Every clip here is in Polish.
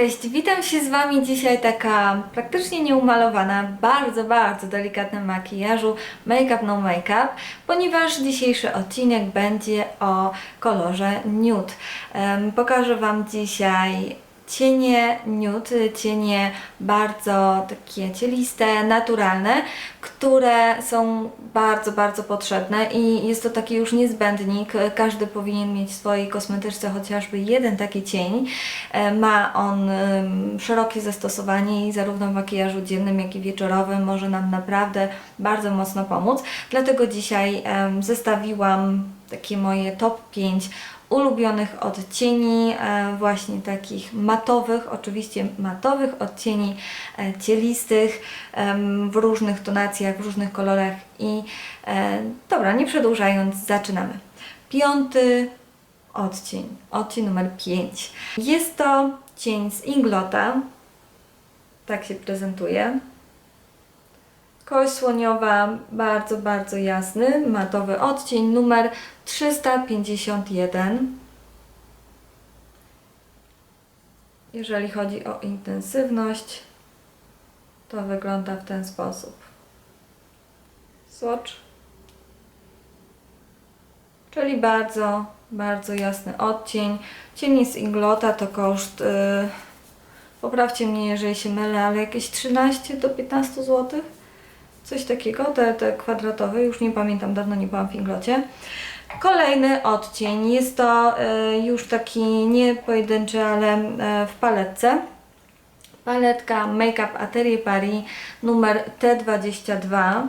Cześć, witam się z Wami dzisiaj taka praktycznie nieumalowana, bardzo, bardzo delikatna makijażu Make Up No Make Up, ponieważ dzisiejszy odcinek będzie o kolorze nude. Em, pokażę Wam dzisiaj cienie nude, cienie bardzo takie cieliste, naturalne, które są bardzo, bardzo potrzebne i jest to taki już niezbędnik. Każdy powinien mieć w swojej kosmetyczce chociażby jeden taki cień. E, Ma on szerokie zastosowanie i zarówno w makijażu dziennym, jak i wieczorowym może nam naprawdę bardzo mocno pomóc. Dlatego dzisiaj zestawiłam takie moje top 5 ulubionych odcieni, e, właśnie takich matowych, oczywiście matowych odcieni e, cielistych w różnych tonacjach, w różnych kolorach i e, dobra, nie przedłużając, zaczynamy. Piąty odcień, odcień numer 5. Jest to cień z Inglota, tak się prezentuje. Kość słoniowa, bardzo, bardzo jasny, matowy odcień, numer 351. Jeżeli chodzi o intensywność, to wygląda w ten sposób. Swatch. Czyli bardzo, bardzo jasny odcień. Cień z Inglota to koszt, yy, poprawcie mnie jeżeli się mylę, ale jakieś 13 do 15 zł. Coś takiego, te, te kwadratowe, już nie pamiętam, dawno nie byłam w Inglocie. Kolejny odcień, jest to y, już taki nie pojedynczy, ale y, w paletce. Paletka Make Up Atelier Paris numer T22.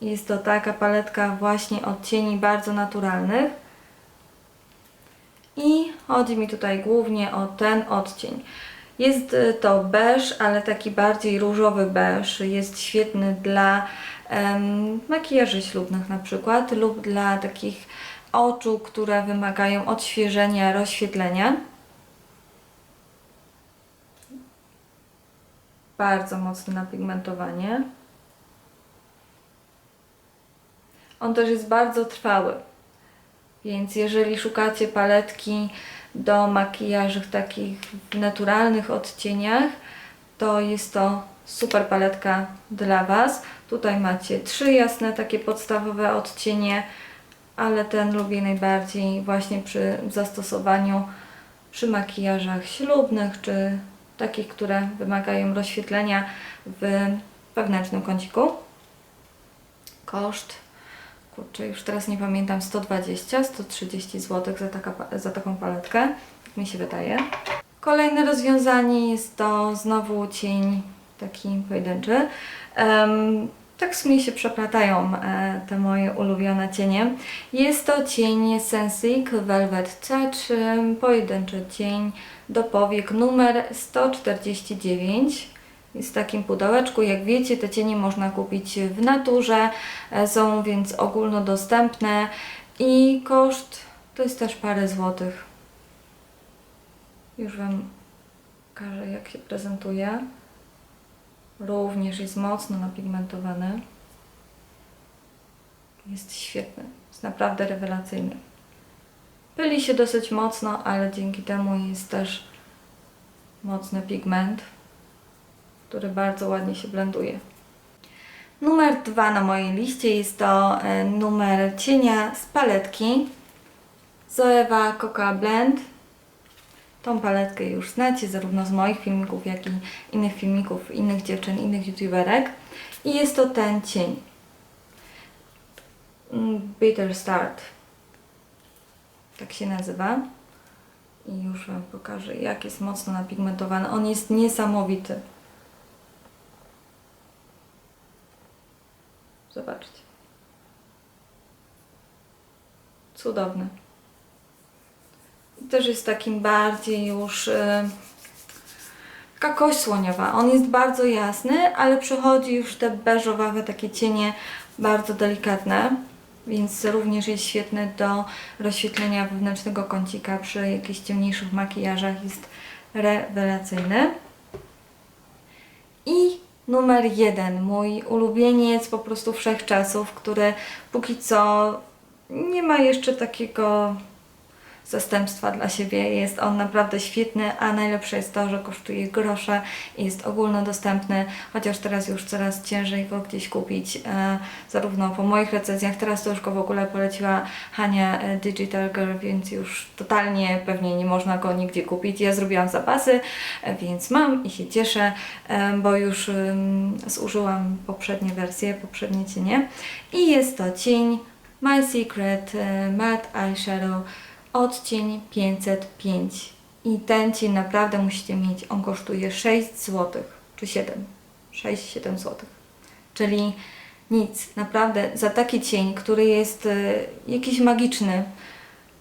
Jest to taka paletka właśnie odcieni bardzo naturalnych. I chodzi mi tutaj głównie o ten odcień. Jest y, to beż, ale taki bardziej różowy beż. Jest świetny dla em, makijaży ślubnych na przykład lub dla takich oczu, które wymagają odświeżenia, rozświetlenia. Bardzo mocne napigmentowanie. On też jest bardzo trwały. Więc jeżeli szukacie paletki do makijaży w takich naturalnych odcieniach, to jest to super paletka dla Was. Tutaj macie trzy jasne takie podstawowe odcienie, ale ten lubię najbardziej właśnie przy zastosowaniu przy makijażach ślubnych, czy takich, które wymagają rozświetlenia w wewnętrznym kąciku. Koszt kurczę, już teraz nie pamiętam, 120, 130 zł za, taka, za taką paletkę, jak mi się wydaje. Kolejne rozwiązanie jest to znowu cień taki pojedynczy. Em, tak w sumie się przeplatają e, te moje ulubione cienie. Jest to cień Sensic Velvet Touch, pojedynczy cień do powiek numer 149. Jest w takim pudełeczku. Jak wiecie, te cienie można kupić w naturze, e, są więc ogólnodostępne i koszt to jest też parę złotych. Już Wam pokażę, jak się prezentuje. Również jest mocno napigmentowany. Jest świetny, jest naprawdę rewelacyjny. Pyli się dosyć mocno, ale dzięki temu jest też mocny pigment który bardzo ładnie się blenduje. Numer dwa na mojej liście jest to e, numer cienia z paletki Zoewa Coca Blend. Tą paletkę już znacie zarówno z moich filmików, jak i innych filmików innych dziewczyn, innych youtuberek. I jest to ten cień. Mm, Bitter Start. Tak się nazywa. I już Wam pokażę, jak jest mocno napigmentowany. On jest niesamowity. Zobaczcie. Cudowny. I Też jest takim bardziej już y, taka kość słoniowa. On jest bardzo jasny, ale przechodzi już te beżowawe takie cienie bardzo delikatne, więc również jest świetny do rozświetlenia wewnętrznego kącika przy jakichś ciemniejszych makijażach. Jest rewelacyjny. I numer jeden, mój ulubieniec po prostu wszechczasów, który póki co nie ma jeszcze takiego zastępstwa dla siebie. Jest on naprawdę świetny, a najlepsze jest to, że kosztuje grosze i jest ogólnodostępny, chociaż teraz już coraz ciężej go gdzieś kupić, e, zarówno po moich recenzjach, teraz to już go w ogóle poleciła Hania e, Digital Girl, więc już totalnie pewnie nie można go nigdzie kupić. Ja zrobiłam zapasy, e, więc mam i się cieszę, bo już zużyłam poprzednie wersje, poprzednie cienie. I jest to cień My Secret Matte Eyeshadow odcień 505. I ten cień naprawdę musicie mieć. On kosztuje 6 zł, czy 7. 6-7 zł. Czyli nic, naprawdę za taki cień, który jest e, jakiś magiczny,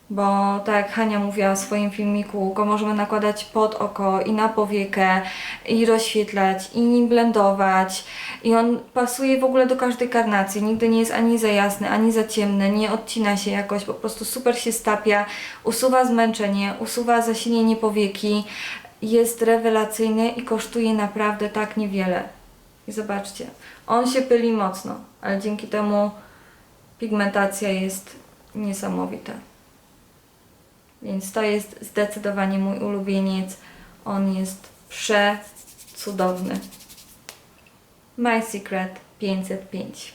bo tak jak Hania mówiła w swoim filmiku, go możemy nakładać pod oko i na powiekę i rozświetlać i nim blendować i on pasuje w ogóle do każdej karnacji, nigdy nie jest ani za jasny, ani za ciemny, nie odcina się jakoś, po prostu super się stapia, usuwa zmęczenie, usuwa zasinienie powieki, jest rewelacyjny i kosztuje naprawdę tak niewiele. I zobaczcie, on się pyli mocno, ale dzięki temu pigmentacja jest niesamowita. Więc to jest zdecydowanie mój ulubieniec. On jest przecudowny. My Secret 505.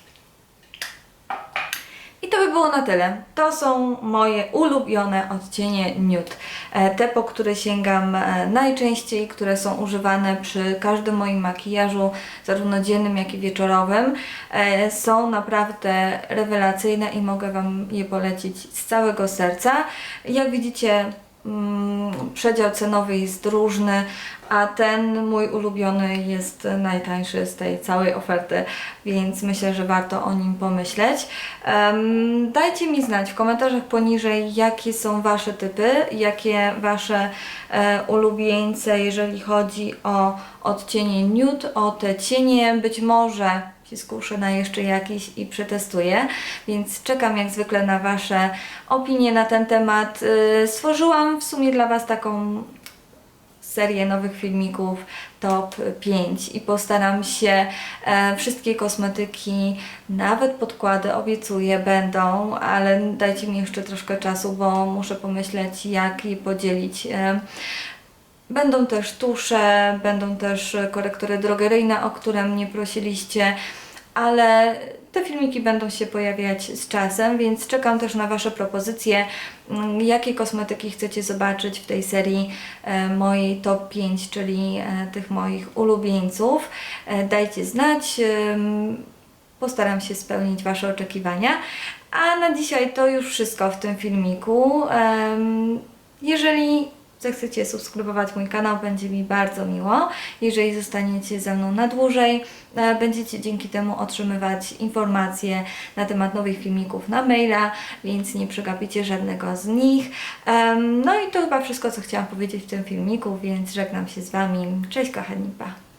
By było na tyle. To są moje ulubione odcienie nude. Te, po które sięgam e, najczęściej, które są używane przy każdym moim makijażu, zarówno dziennym, jak i wieczorowym, e, są naprawdę rewelacyjne i mogę Wam je polecić z całego serca. Jak widzicie, przedział cenowy jest różny, a ten mój ulubiony jest najtańszy z tej całej oferty, więc myślę, że warto o nim pomyśleć. Dajcie mi znać w komentarzach poniżej, jakie są Wasze typy, jakie Wasze e, ulubieńce, jeżeli chodzi o odcienie nude, o te cienie, być może skuszę na jeszcze jakiś i przetestuję, więc czekam jak zwykle na Wasze opinie na ten temat. Y, Stworzyłam w sumie dla Was taką serię nowych filmików top 5 i postaram się e, wszystkie kosmetyki, nawet podkłady obiecuję będą, ale dajcie mi jeszcze troszkę czasu, bo muszę pomyśleć jak je podzielić. E, Będą też tusze, będą też korektory drogeryjne, o które mnie prosiliście, ale te filmiki będą się pojawiać z czasem, więc czekam też na Wasze propozycje, mm, jakie kosmetyki chcecie zobaczyć w tej serii e, mojej top 5, czyli e, tych moich ulubieńców. E, Dajcie znać, postaram się spełnić Wasze oczekiwania. A na dzisiaj to już wszystko w tym filmiku. Jeżeli zechcecie subskrybować mój kanał, będzie mi bardzo miło. Jeżeli zostaniecie ze mną na dłużej, e, będziecie dzięki temu otrzymywać informacje na temat nowych filmików na maila, więc nie przegapicie żadnego z nich. No i to chyba wszystko, co chciałam powiedzieć w tym filmiku, więc żegnam się z Wami. Cześć kochani, pa!